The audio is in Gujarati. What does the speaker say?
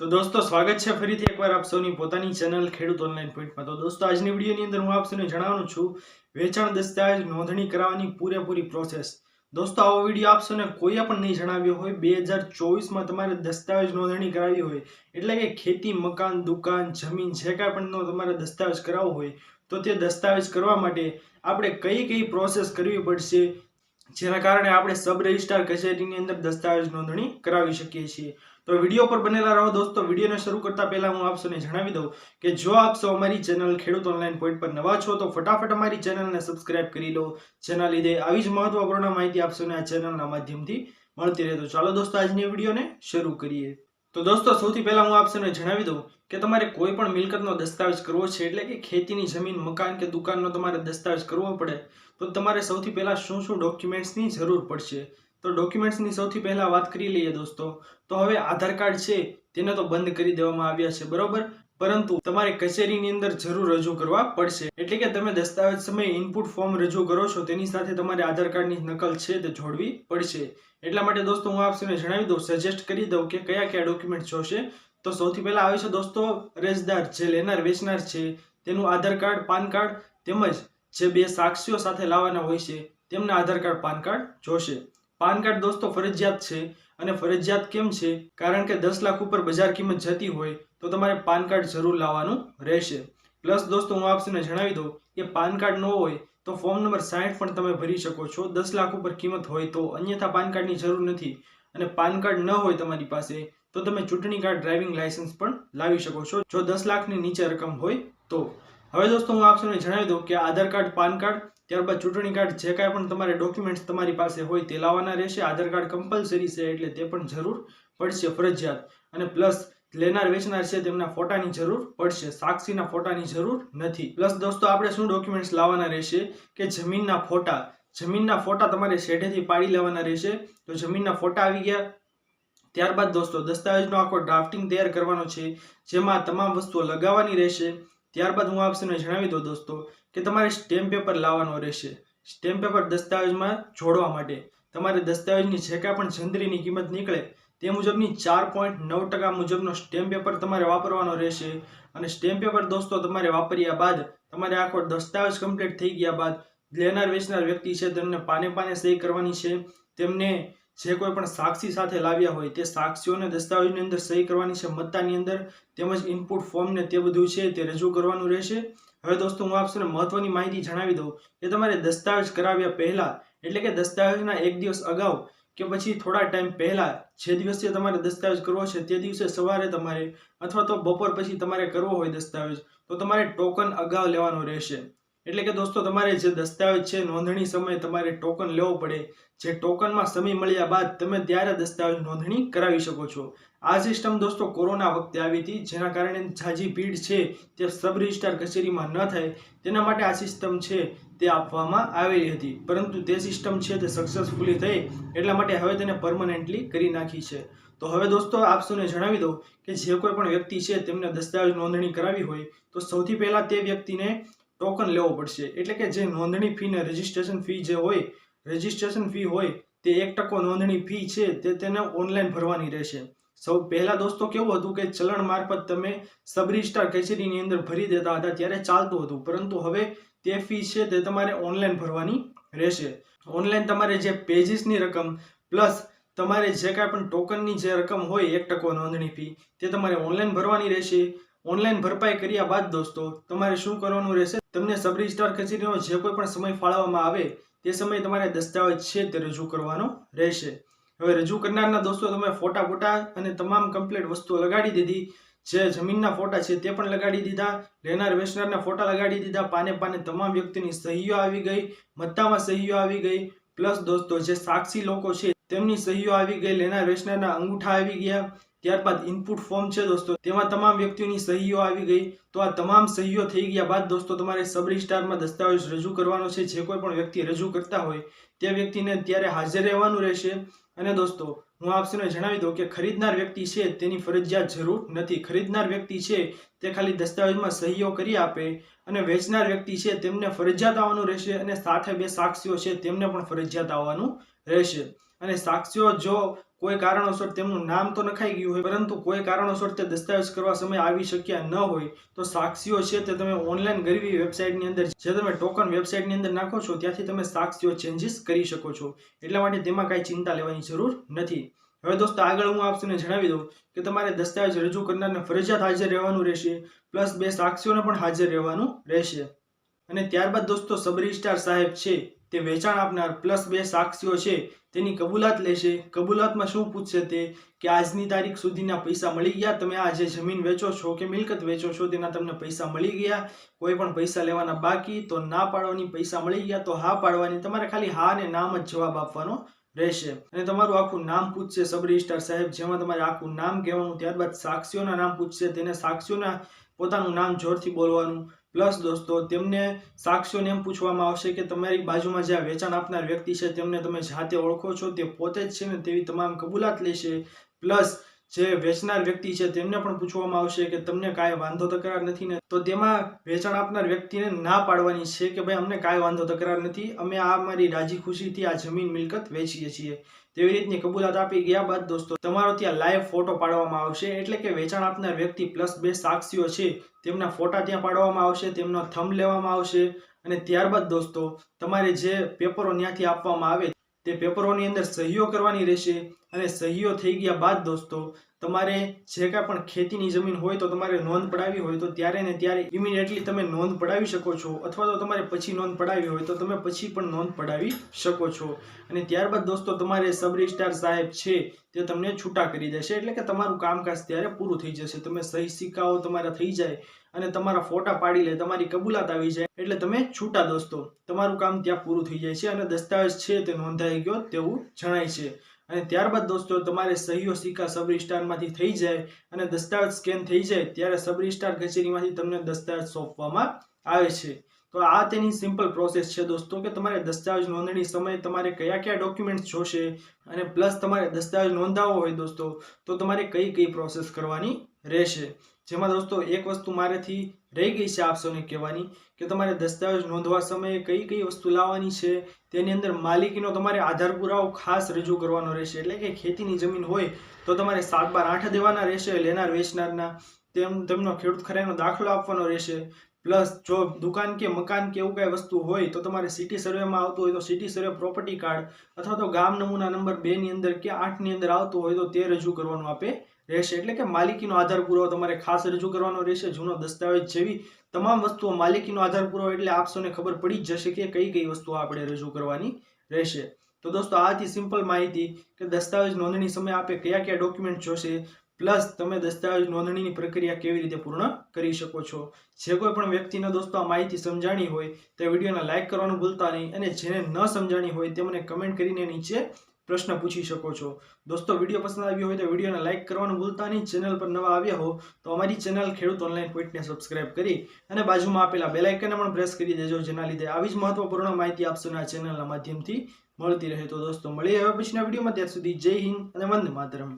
તો દોસ્તો, સ્વાગત છે ફરીથી એકવાર આપ સૌની પોતાની ચેનલ ખેડૂત ઓનલાઈન પોઈન્ટમાં તો દોસ્તો, આજની વિડીયોની અંદર હું આપ સૌને જણાવવાનું છું, વેચાણ દસ્તાવેજ નોંધણી કરાવવાની પૂરેપૂરી પ્રોસેસ દોસ્તો, આવો વીડિયો આપ સૌને કોઈએ પણ નહીં જણાવ્યો હોય, બે હજાર ચોવીસમાં તમારે દસ્તાવેજ નોંધણી કરાવી હોય, એટલે કે ખેતી, મકાન, દુકાન, જમીન, જે કાંઈ પણ તમારે દસ્તાવેજ કરાવવો હોય, તો તે દસ્તાવેજ કરવા માટે આપણે કઈ કઈ પ્રોસેસ કરવી પડશે, જેના કારણે આપણે સબ રજિસ્ટ્રાર કચેરીની અંદર દસ્તાવેજ નોંધણી કરાવી શકીએ છીએ. તો વીડિયો પર બનેલા રહો દોસ્તો. વિડીયોને શરૂ કરતા પહેલા હું આપ જણાવી દઉં કે જો આપ અમારી ચેનલ ખેડૂત ઓનલાઈન પોઈન્ટ પર નવા છો, તો ફટાફટ અમારી ચેનલને સબસ્ક્રાઇબ કરી લો. જેના લીધે આવી જ મહત્વપૂર્ણ માહિતી આપ આ ચેનલના માધ્યમથી મળતી રહે. તો ચાલો દોસ્તો, આજની વિડીયોને શરૂ કરીએ. તો દોસ્તો, સૌથી પહેલા હું આપ જણાવી દઉં કે તમારે કોઈ પણ મિલકતનો દસ્તાવેજ કરવો છે, એટલે કે ખેતીની જમીન, મકાન કે દુકાનનો તમારે દસ્તાવેજ કરવો પડે, તો તમારે સૌથી પહેલાં શું શું ડોક્યુમેન્ટ્સની જરૂર પડશે? તો ડોક્યુમેન્ટ્સની સૌથી પહેલાં વાત કરી લઈએ દોસ્તો. તો હવે આધાર કાર્ડ છે, તેને તો બંધ કરી દેવામાં આવ્યા છે, બરોબર? પરંતુ તમારે કચેરીની અંદર જરૂર રજૂ કરવા પડશે. એટલે કે તમે દસ્તાવેજ સમયે ઇનપુટ ફોર્મ રજૂ કરો છો, તેની સાથે તમારે આધાર કાર્ડની નકલ છે તે જોડવી પડશે. એટલા માટે દોસ્તો હું આપ જણાવી દઉં સજેસ્ટ કરી દઉં કે કયા કયા ડોક્યુમેન્ટ જોશે. તો સૌથી પહેલાં આવે છે દોસ્તો અરજદાર જે લેનાર, વેચનાર છે, તેનું આધાર કાર્ડ, પાન કાર્ડ તેમજ જે બે સાક્ષીઓ સાથે લાવવાના હોય છે, તેમના આધાર કાર્ડ, પાન કાર્ડ જોશે. પાન કાર્ડ દોસ્તો ફરજિયાત છે અને ફરજિયાત કેમ છે? કારણ કે દસ લાખ ઉપર બજાર કિંમત જતી હોય તો તમારે પાન કાર્ડ જરૂર લાવવાનું રહેશે. પ્લસ દોસ્તો હું આપ જણાવી દઉં કે પાન કાર્ડ ન હોય તો ફોર્મ નંબર સાઠ પણ તમે ભરી શકો છો. દસ લાખ ઉપર કિંમત હોય તો અન્યથા પાન કાર્ડની જરૂર નથી. અને પાન કાર્ડ ન હોય તમારી પાસે તો તમે ચૂંટણી કાર્ડ ડ્રાઇવિંગ લાયસન્સ પણ લાવી શકો છો. જો દસ લાખની નીચે રકમ હોય તો. હવે દોસ્તો, હું આપ સૌને જણાવી દઉં કે આધાર કાર્ડ, પાન કાર્ડ, ત્યારબાદ ચૂંટણી કાર્ડ, જે કાંઈ પણ તમારે ડોક્યુમેન્ટ્સ તમારી પાસે હોય તે લાવવાના રહેશે. આધાર કાર્ડ કમ્પલસરી છે એટલે તે પણ જરૂર પડશે ફરજિયાત. અને પ્લસ લેનાર, વેચનાર છે તેમના ફોટાની જરૂર પડશે. સાક્ષીના ફોટાની જરૂર નથી. પ્લસ દોસ્તો, આપણે શું ડોક્યુમેન્ટ્સ લાવવાના રહેશે કે જમીનના ફોટા? જમીનના ફોટા તમારે શેઢેથી પાડી લેવાના રહેશે. તો જમીનના ફોટા આવી ગયા. ત્યારબાદ દોસ્તો, દસ્તાવેજનો આખો ડ્રાફ્ટિંગ તૈયાર કરવાનો છે, જેમાં તમામ વસ્તુઓ લગાવવાની રહેશે. ત્યારબાદ હું આપને જણાવી દઉં દોસ્તો કે તમારે સ્ટેમ્પ પેપર લાવવાનો રહેશે. સ્ટેમ્પ પેપર દસ્તાવેજમાં જોડવા માટે તમારે દસ્તાવેજની જે કાંઈ પણ જંત્રીની કિંમત નીકળે તે મુજબની ચાર પોઈન્ટ નવ ટકા મુજબનો સ્ટેમ્પ પેપર તમારે વાપરવાનો રહેશે. અને સ્ટેમ્પ પેપર દોસ્તો તમારે વાપર્યા બાદ તમારે આખો દસ્તાવેજ કમ્પ્લીટ થઈ ગયા બાદ લેનાર વેચનાર વ્યક્તિ છે તેમને પાને પાને સહી કરવાની છે. તેમને જે કોઈ પણ સાક્ષી સાથે લાવ્યા હોય તે સાક્ષીઓને દસ્તાવેજની અંદર સહી કરવાની છે, મત્તાની અંદર તેમજ ઇનપુટ ફોર્મને તે બધું છે તે રજૂ કરવાનું રહેશે. હવે દોસ્તો હું આપને મહત્વની માહિતી જણાવી દઉં કે તમારે દસ્તાવેજ કરાવ્યા પહેલાં, એટલે કે દસ્તાવેજના એક દિવસ અગાઉ કે પછી થોડા ટાઈમ પહેલાં જે દિવસે તમારે દસ્તાવેજ કરવો છે તે દિવસે સવારે તમારે અથવા તો બપોર પછી તમારે કરવો હોય દસ્તાવેજ, તો તમારે ટોકન અગાઉ લેવાનો રહેશે. એટલે કે દોસ્તો, તમારે જે દસ્તાવેજ છે, નોંધણી સમયે તમારે ટોકન લેવો પડે. જે ટોકનમાં સમય મળ્યા બાદ તમે ત્યારે દસ્તાવેજ નોંધણી કરાવી શકો છો. આ સિસ્ટમ દોસ્તો કોરોના વખતે આવી હતી, જેના કારણે ઝાઝી ભીડ છે તે સબ રજિસ્ટ્રાર કચેરીમાં ન થાય. તેના માટે આ સિસ્ટમ છે તે આપવામાં આવેલી હતી. પરંતુ તે સિસ્ટમ છે તે સક્સેસફુલી થઈ, એટલા માટે હવે તેને પરમનન્ટલી કરી નાખી છે. તો હવે દોસ્તો, આપ સૌને જણાવી દઉં કે જે કોઈ પણ વ્યક્તિ છે તેમને દસ્તાવેજ નોંધણી કરાવી હોય, તો સૌથી પહેલાં તે વ્યક્તિને ટોકન લેવો પડશે. એટલે કે જે નોંધણી ફી ને રજિસ્ટ્રેશન ફી જે હોય રજિસ્ટ્રેશન ફી હોય, તે એક ટકો નોંધણી ફી છે, તે તેને ઓનલાઈન ભરવાની રહેશે. સૌ પહેલા દોસ્તો કેવું હતું કે ચલણ મારફત તમે સબ રજિસ્ટ્રાર કચેરીની અંદર ભરી દેતા હતા, ત્યારે ચાલતું હતું. પરંતુ હવે તે ફી છે, તે તમારે ઓનલાઈન ભરવાની રહેશે. ઓનલાઈન તમારે જે પેજીસની રકમ પ્લસ તમારે જે કાંઈ પણ ટોકનની જે રકમ હોય, એક ટકો નોંધણી ફી તે તમારે ઓનલાઈન ભરવાની રહેશે. ઓનલાઈન ભરપાઈ કર્યા બાદ દોસ્તો, તમારે શું કરવાનું રહેશે? તમને સબ રજિસ્ટ્રાર કચેરીનો જે કોઈ પણ સમય ફાળવવામાં આવે, તે સમયે તમારે દસ્તાવેજ છે તે રજૂ કરવાનો રહેશે. હવે રજૂ કરનારના દોસ્તો, તમે ફોટા ફોટા અને તમામ કમ્પ્લીટ વસ્તુઓ લગાડી દીધી. જે જમીનના ફોટા છે તે પણ લગાડી દીધા. લેનાર, વેચનારના ફોટા લગાડી દીધા. પાને પાને તમામ વ્યક્તિની સહીઓ આવી ગઈ. મત્તામાં સહીઓ આવી ગઈ. પ્લસ દોસ્તો, જે સાક્ષી લોકો છે, તેમની સહીઓ આવી ગઈ. લેનાર, વેચનારના અંગૂઠા આવી ગયા. ત્યારબાદ ઇનપુટ ફોર્મ છે દોસ્તો. તેમાં તમામ વ્યક્તિઓની સહીઓ આવી ગઈ. તો આ તમામ સહીઓ થઈ ગયા બાદ દોસ્તો તમારે સબ રજિસ્ટ્રારમાં દસ્તાવેજ રજૂ કરવાનો છે. જે કોઈ પણ વ્યક્તિ રજૂ કરતા હોય, તે વ્યક્તિને ત્યારે હાજર રહેવાનું રહેશે. અને દોસ્તો, હું આપસને જણાવી દઉં કે ખરીદનાર વ્યક્તિ છે, તેની ફરજિયાત જરૂર નથી. ખરીદનાર વ્યક્તિ છે, તે ખાલી દસ્તાવેજમાં સહીઓ કરી આપે. અને વેચનાર વ્યક્તિ છે, તેમને ફરજિયાત આવવાનું રહેશે. અને સાથે બે સાક્ષીઓ છે, તેમને પણ ફરજિયાત આવવાનું રહેશે. અને સાક્ષીઓ જો કોઈ કારણોસર તેમનું નામ તો નખાઈ ગયું હોય, પરંતુ કોઈ કારણોસર તે દસ્તાવેજ કરવા સમય આવી શક્યા ન હોય, તો સાક્ષીઓ છે તે તમે ઓનલાઈન ગરવી વેબસાઇટની અંદર, જે તમે ટોકન વેબસાઇટની અંદર નાખો છો, ત્યાંથી તમે સાક્ષીઓ ચેન્જીસ કરી શકો છો. એટલા માટે તેમાં કાંઈ ચિંતા લેવાની જરૂર નથી. હવે દોસ્તો, આગળ હું આપને જણાવી દઉં કે તમારે દસ્તાવેજ રજૂ કરનારને ફરજિયાત હાજર રહેવાનું રહેશે, પ્લસ બે સાક્ષીઓને પણ હાજર રહેવાનું રહેશે. અને ત્યારબાદ દોસ્તો સબ રજિસ્ટ્રાર સાહેબ છે તે વેચાણ આપનાર પ્લસ બે સાક્ષીઓ છે, તેની કબૂલાત લેશે. કબૂલાતમાં શું પૂછશે તે? કે આજની તારીખ સુધીના પૈસા મળી ગયા? તમે આ જે જમીન વેચો છો કે મિલકત વેચો છો, તેના તમને પૈસા મળી ગયા? કોઈ પણ પૈસા લેવાના બાકી, તો ના પાડવાની પૈસા મળી ગયા, તો હા પાડવાની. તમારે ખાલી હા અને નામ જ જવાબ આપવાનો રહેશે. અને તમારું આખું નામ પૂછશે સબ રજિસ્ટર સાહેબ. જેમાં તમારે આખું નામ કહેવાનું, ત્યારબાદ સાક્ષીઓના નામ પૂછશે. તેને સાક્ષીઓના પોતાનું નામ જોરથી બોલવાનું. પ્લસ દોસ્તો, તેમને સાક્ષીઓને એમ પૂછવામાં આવશે કે તમારી બાજુમાં જે વેચાણ આપનાર વ્યક્તિ છે, તેમને તમે જાતે ઓળખો છો, તે પોતે જ છે ને તેવી તમામ કબૂલાત લેશે. પ્લસ જે વેચનાર વ્યક્તિ છે તેમને પણ પૂછવામાં આવશે કે તમને કાંઈ વાંધો, તકરાર નથી ને? તો તેમાં વેચાણ આપનાર વ્યક્તિને ના પાડવાની છે કે ભાઈ અમને કાંઈ વાંધો, તકરાર નથી. અમે આ અમારી રાજી ખુશીથી આ જમીન મિલકત વેચીએ છીએ. તેવી રીતની કબૂલાત આપી ગયા બાદ દોસ્તો, તમારો ત્યાં લાઈવ ફોટો પાડવામાં આવશે. એટલે કે વેચાણ આપનાર વ્યક્તિ પ્લસ બે સાક્ષીઓ છે, તેમના ફોટા ત્યાં પાડવામાં આવશે, તેમનો થમ લેવામાં આવશે. અને ત્યારબાદ દોસ્તો, તમારે જે પેપરો ત્યાંથી આપવામાં આવે તે પેપરોની અંદર સહીઓ કરવાની રહેશે અને સહીઓ થઈ ગયા બાદ દોસ્તો તમારે જે કાંઈ પણ ખેતીની જમીન હોય તો તમારે નોંધ પડાવી હોય તો ત્યારે ને ત્યારે ઇમિડિયેટલી તમે નોંધ પડાવી શકો છો. અથવા તો તમારે પછી નોંધ પડાવી હોય તો તમે પછી પણ નોંધ પડાવી શકો છો. અને ત્યારબાદ દોસ્તો તમારે સબ રજિસ્ટ્રાર સાહેબ છે તે તમને છૂટા કરી દેશે. એટલે કે તમારું કામકાજ ત્યારે પૂરું થઈ જશે. તમે સહી સિક્કાઓ તમારા થઈ જાય અને તમારા ફોટા પાડી લે, તમારી કબૂલાત આવી જાય. એટલે તમે છૂટા દોસ્તો. તમારું કામ ત્યાં પૂરું થઈ જાય છે અને દસ્તાવેજ છે તે નોંધાઈ ગયો તેવું જણાય છે. અને ત્યારબાદ દોસ્તો, તમારે સહીઓ સિક્કા સબ રજિસ્ટ્રારમાંથી થઈ જાય અને દસ્તાવેજ સ્કેન થઈ જાય, ત્યારે સબ રજિસ્ટ્રાર કચેરીમાંથી તમને દસ્તાવેજ સોંપવામાં આવે છે. તો આ તેની સિમ્પલ પ્રોસેસ છે દોસ્તો, કે તમારે દસ્તાવેજ નોંધણી સમયે તમારે કયા કયા ડોક્યુમેન્ટ્સ જોશે અને પ્લસ તમારે દસ્તાવેજ નોંધાવવો હોય દોસ્તો, તો તમારે કઈ કઈ પ્રોસેસ કરવાની રહેશે. જેમાં દોસ્તો, એક વસ્તુ મારેથી રહી ગઈ છે આપ સૌને કહેવાની કે તમારે દસ્તાવેજ નોંધવા સમયે કઈ કઈ વસ્તુ લાવવાની છે, તેની અંદર માલિકીનો તમારે આધાર પુરાવો ખાસ રજૂ કરવાનો રહેશે. એટલે કે ખેતીની જમીન હોય તો તમારે સાત બાર આઠ દેવાના રહેશે, લેનાર વેચનારના તેમ, તેમનો ખેડૂત ખરાઈનો દાખલો આપવાનો રહેશે. પ્લસ જો દુકાન કે મકાન કે એવું કાંઈ વસ્તુ હોય તો તમારે સિટી સર્વેમાં આવતું હોય તો સિટી સર્વે પ્રોપર્ટી કાર્ડ અથવા તો ગામ નમૂના નંબર બેની અંદર કે આઠની અંદર આવતું હોય તો તે રજૂ કરવાનું આપે રહેશે. એટલે કે માલિકીનો આધાર પુરાવો તમારે ખાસ રજૂ કરવાનો રહેશે. જૂનો દસ્તાવેજ જેવી તમામ વસ્તુઓ માલિકીનો આધાર પુરાવો એટલે આપસોને ખબર પડી જ જશે કે કઈ કઈ વસ્તુઓ આપણે રજૂ કરવાની રહેશે. તો દોસ્તો આથી સિમ્પલ માહિતી કે દસ્તાવેજ નોંધણી સમયે આપે કયા કયા ડોક્યુમેન્ટ જોશે પ્લસ તમે દસ્તાવેજ નોંધણીની પ્રક્રિયા કેવી રીતે પૂર્ણ કરી શકો છો. જે કોઈ પણ વ્યક્તિને દોસ્તો આ માહિતી સમજાણી હોય, તે વિડીયોને લાઇક કરવાનું ભૂલતા નહીં અને જેને ન સમજાણી હોય, તે મને કમેન્ટ કરીને નીચે પ્રશ્ન પૂછી શકો છો. દોસ્તો, વીડિયો પસંદ આવ્યો હોય તો વિડીયોને લાઇક કરવાનું ભૂલતા નહીં. ચેનલ પર નવા આવ્યા હો તો અમારી ચેનલ ખેડૂત ઓનલાઈન પોઈન્ટને સબસ્ક્રાઇબ કરી અને બાજુમાં આપેલા બેલાઇકનને પણ પ્રેસ કરી દેજો, જેના લીધે આવી જ મહત્વપૂર્ણ માહિતી આપશો આ ચેનલના માધ્યમથી મળતી રહે. તો દોસ્તો, મળીએ હવે પછીના વિડીયોમાં. ત્યાં સુધી જય હિન્દ અને વંદે માતરમ.